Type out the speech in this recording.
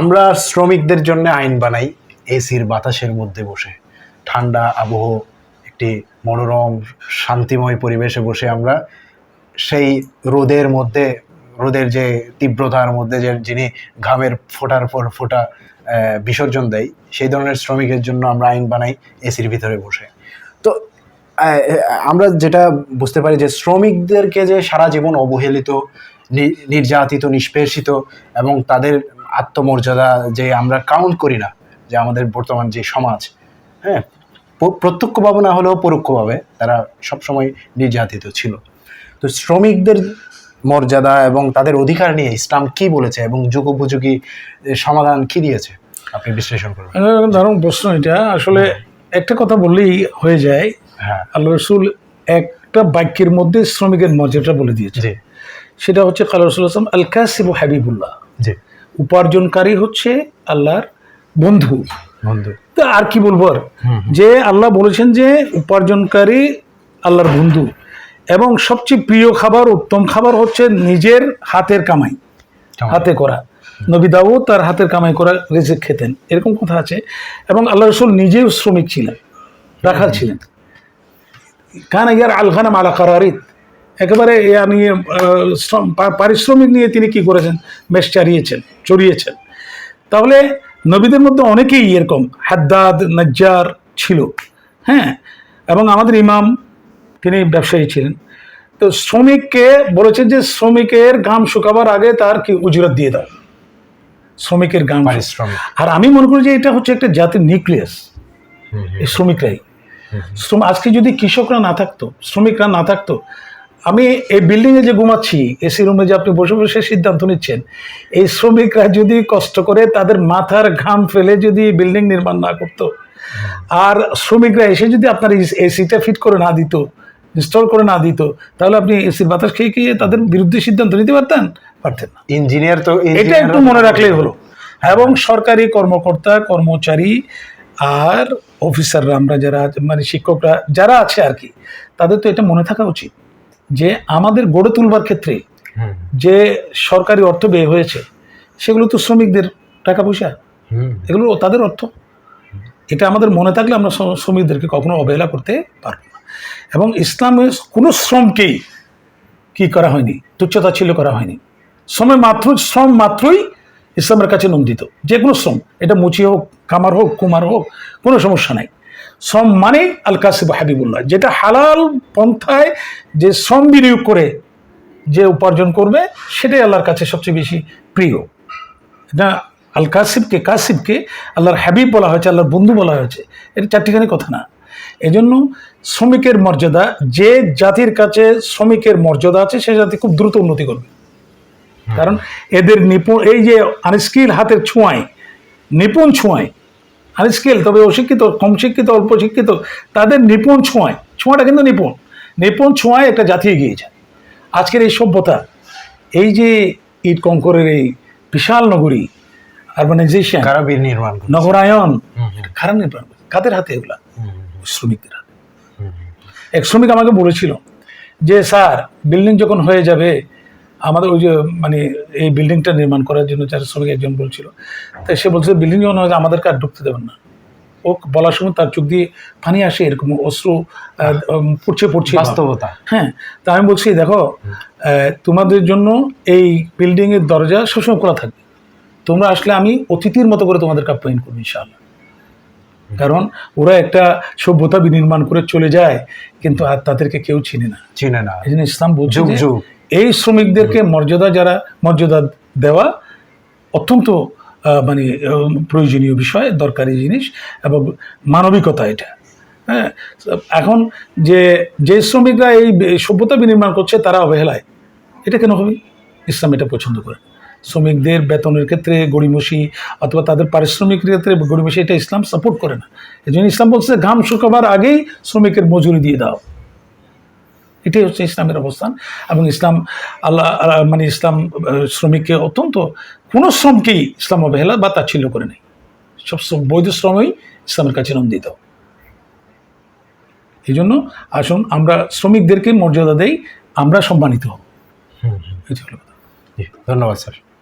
আমরা শ্রমিকদের জন্য আইন বানাই এসির বাতাসের মধ্যে বসে। ঠান্ডা আবহ, একটি মনোরম, শান্তিময় পরিবেশে বসে আমরা সেই রোদের মধ্যে, রোদের যে তীব্রতার মধ্যে যে যিনি ঘামের ফোটার পর ফোটা বিসর্জন দেয়, সেই ধরনের শ্রমিকের জন্য আমরা আইন বানাই এসির ভিতরে বসে। তো আমরা যেটা বুঝতে পারি যে শ্রমিকদেরকে যে সারা জীবন অবহেলিত নির্যাতিত, নিষ্পেষিত এবং তাদের আত্মমর্যাদা যে আমরা কাউন্ট করি না যে আমাদের বর্তমান যে সমাজ হ্যাঁ? প্রত্যক্ষভাবে না হলেও পরোক্ষভাবে তারা সবসময় নির্যাতিত ছিল। তো শ্রমিকদের মর্যাদা এবং তাদের অধিকার নিয়ে ইসলাম কি বলেছে এবং যুগোপযোগী সমাধান কি দিয়েছে? আপনি বিশ্লেষণ করবেন। দারুণ প্রশ্ন এটা। আসলে একটা কথা বললেই হয়ে যায়। হ্যাঁ। আল্লাহ রসুল একটা বাক্যের মধ্যে শ্রমিকের মর্যাদা বলে দিয়েছে সেটা হচ্ছে কালা রসুল আসলাম আল কাসিব হাবিবুল্লাহ। জি। উপার্জনকারী হচ্ছে আল্লাহর বন্ধু। বন্ধু। তা আর কি বলব আর? যে আল্লাহ বলেছেন যে উপার্জনকারী আল্লাহর বন্ধু এবং সবচেয়ে প্রিয় খাবার উত্তম খাবার হচ্ছে নিজের হাতের কামাই হাতে করা। নবী দাউদ তার হাতের কামাই করা রেজেক খেতেন এরকম কথা আছে। এবং আল্লাহ রসুল নিজেও শ্রমিক ছিলেন রাখাল ছিলেন। কান ইয়ার আলখানাম আলা কারারিত। একেবারে ইয়া নিয়ে পারিশ্রমিক নিয়ে তিনি কি করেছেন? বেশ চারিয়েছেন চড়িয়েছেন। তাহলে নবীদের মধ্যে অনেকেই এরকম হাদ্দাদ নজ্জার ছিল হ্যাঁ? এবং আমাদের ইমাম তিনি ব্যবসায়ী ছিলেন। তো শ্রমিককে বলেছেন যে শ্রমিকের গাম শুকাবার আগে তার কি উজরত দিয়ে দাও। শ্রমিকের গাম আর আমি মনে করি যে এটা হচ্ছে একটা জাতির নিউক্লিয়াস এই শ্রমিকরাই। শ্রম আজকে যদি কৃষকরা না থাকতো শ্রমিকরা না থাকতো আমি এই বিল্ডিংয়ে যে ঘুমাচ্ছি এসি রুমে যে আপনি বসে বসে সিদ্ধান্ত নিচ্ছেন এই শ্রমিকরা যদি কষ্ট করে তাদের মাথার ঘাম ফেলে যদি বিল্ডিং নির্মাণ না করতো। আর শ্রমিকরা এসে যদি আপনার এসিটা ফিট করে না দিত ইনস্টল করে না দিত তাহলে আপনি এসির বাতাস খেয়ে খেয়ে তাদের বিরুদ্ধে সিদ্ধান্ত নিতে পারতেন? পারতেন না। ইঞ্জিনিয়ার তো এটা একটু মনে রাখলেই হলো। এবং সরকারি কর্মকর্তা কর্মচারী আর অফিসাররা আমরা যারা মানে শিক্ষকরা যারা আছে আর কি তাদের তো এটা মনে থাকা উচিত। যে আমাদের গড়ে তুলবার ক্ষেত্রে যে সরকারি অর্থ ব্যয় হয়েছে সেগুলো তো শ্রমিকদের টাকা পয়সা এগুলো তাদের অর্থ। এটা আমাদের মনে থাকলে আমরা শ্রমিকদেরকে কখনো অবহেলা করতে পারব না। এবং ইসলামের কোনো শ্রমকেই কি করা হয়নি তুচ্ছতা ছিল করা হয়নি। শ্রমের মাত্র শ্রম মাত্রই ইসলামের কাছে নন্দিত। যে কোনো শ্রম এটা মুচি হোক কামার হোক কুমার হোক কোনো সমস্যা নাই। শ্রম মানে আল কাসিব হাবিবুল্লাহ যেটা হালাল পন্থায় যে শ্রম বিনিয়োগ করে যে উপার্জন করবে সেটাই আল্লাহর কাছে সবচেয়ে বেশি প্রিয়। এটা আল কাসিবকে কাসিবকে আল্লাহর হাবিব বলা হয়েছে আল্লাহর বন্ধু বলা হয়েছে। এটা চারটিখানি কথা না। এজন্য শ্রমিকের মর্যাদা যে জাতির কাছে শ্রমিকের মর্যাদা আছে সে জাতি খুব দ্রুত উন্নতি করবে। কারণ এদের নিপুণ এই যে আনস্কিল হাতের ছোঁয়ায় নিপুণ ছোঁয়ায় আনস্কিল তবে অশিক্ষিত কম শিক্ষিত অল্প শিক্ষিত তাদের নিপুণ ছোঁয়ায় ছোঁয়াটা কিন্তু নিপুণ নিপুণ ছোঁয়ায় একটা জাতি এগিয়ে যায়। আজকের এই সভ্যতা এই যে ইট কঙ্করের এই বিশাল নগরী আরবানাইজেশন কারা বীর নির্মাণ করে? নগরায়ন খারাপ নির্মাণ করে। কাদের হাতে এগুলা? শ্রমিকদের হাতে। এক শ্রমিক আমাকে বলেছিল যে স্যার বিল্ডিং যখন হয়ে যাবে আমাদের ওই যে মানে এই বিল্ডিংটা নির্মাণ করার জন্য যারা শ্রমিক একজন বলছিল তাই সে বলছে বিল্ডিং যখন হয়ে আমাদেরকে আর ঢুকতে দেবেন না। ও বলার সময় তার চোখ দিয়ে পানি আসে এরকম অস্ত্র পড়ছে পড়ছে বাস্তবতা। হ্যাঁ তা আমি বলছি দেখো তোমাদের জন্য এই বিল্ডিংয়ের দরজা সবসময় খোলা থাকবে। তোমরা আসলে আমি অতিথির মতো করে তোমাদেরকে আপ্যায়ন করব ইনশাআল্লাহ। কারণ ওরা একটা সভ্যতা বিনির্মাণ করে চলে যায় কিন্তু আর তাদেরকে কেউ চিনে না। চিনে না। এই জন্য ইসলাম বলছে এই শ্রমিকদেরকে মর্যাদা যারা মর্যাদা দেওয়া অত্যন্ত মানে প্রয়োজনীয় বিষয় দরকারি জিনিস এবং মানবিকতা এটা। হ্যাঁ এখন যে যে শ্রমিকরা এই সভ্যতা বিনির্মাণ করছে তারা অবহেলায়। এটা কেন হবে? ইসলাম এটা পছন্দ করে। শ্রমিকদের বেতনের ক্ষেত্রে গড়িমসি অথবা তাদের পারিশ্রমিকের ক্ষেত্রে গড়িমসি এটা ইসলাম সাপোর্ট করে না। এই জন্য ইসলাম বলছে ঘাম শুকাবার আগেই শ্রমিকের মজুরি দিয়ে দাও। এটাই হচ্ছে ইসলামের অবস্থান এবং ইসলাম আল্লাহ মানে ইসলাম শ্রমিককে অত্যন্ত কোনো শ্রমকেই ইসলাম অবহেলা বা তাচ্ছিল্য করে নেই সব শ্রম- বৈধ শ্রমই ইসলামের কাছে নন্দিত। এই জন্য আসুন আমরা শ্রমিকদেরকে মর্যাদা দেই আমরা সম্মানিত হব। ধন্যবাদ স্যার।